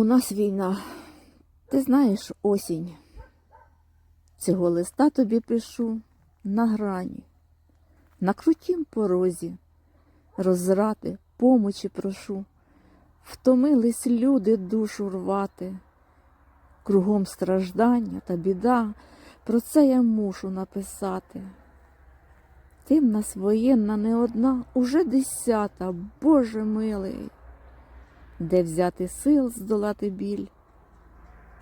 У нас війна, ти знаєш осінь. Цього листа тобі пишу на грані, на крутім порозі, розрати, помочі прошу. Втомились люди душу рвати, кругом страждання та біда, про це я мушу написати. Ти в нас воєнна не одна, уже десята, Боже милий де взяти сил здолати біль.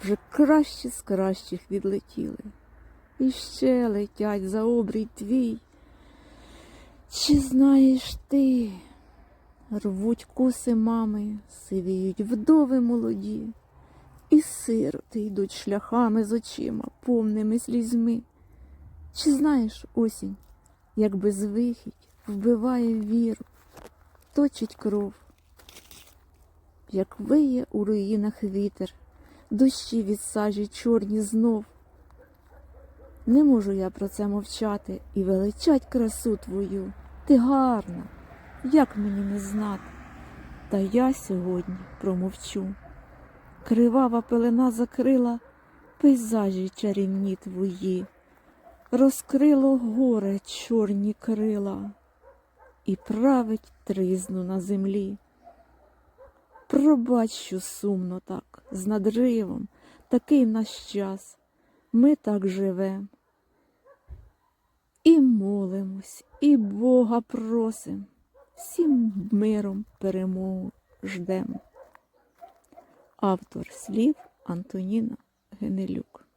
Вже кращі з кращих відлетіли, і ще летять за обрій твій. Чи знаєш ти, рвуть коси мами, сивіють вдови молоді, і сироти йдуть шляхами з очима, повними слізьми. Чи знаєш осінь, як безвихідь вбиває віру, точить кров як виє у руїнах вітер, дощі від сажі чорні знов. Не можу я про це мовчати і величать красу твою. Ти гарна, як мені не знати. Та я сьогодні промовчу. Кривава пелена закрила пейзажі чарівні твої, розкрило горе чорні крила і править тризну на землі. Пробач, що сумно так, з надривом, такий наш час, ми так живем. І молимось, і Бога просим, всім миром перемогу ждем. Автор слів Антоніна Генелюк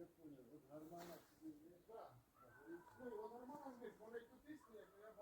я. Вот нормально. Да. Ну, его нормально, он их потиснет, я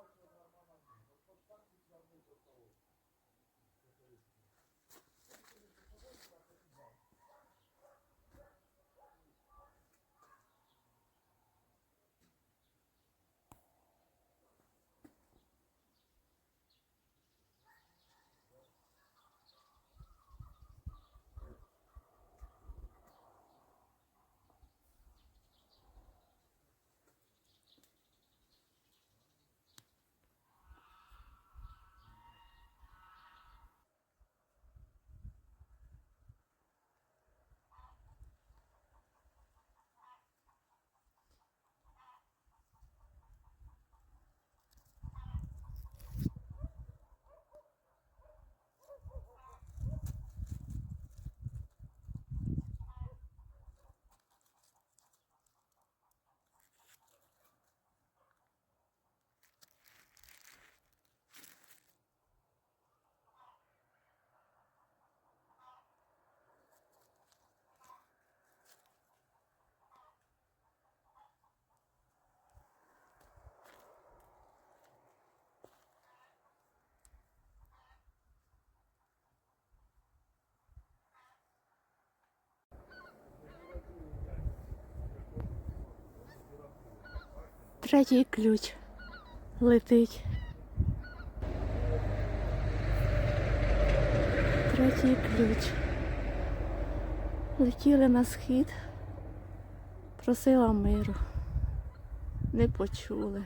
Третій ключ летить. Третій ключ. Летіли на схід, просила миру. Не почули.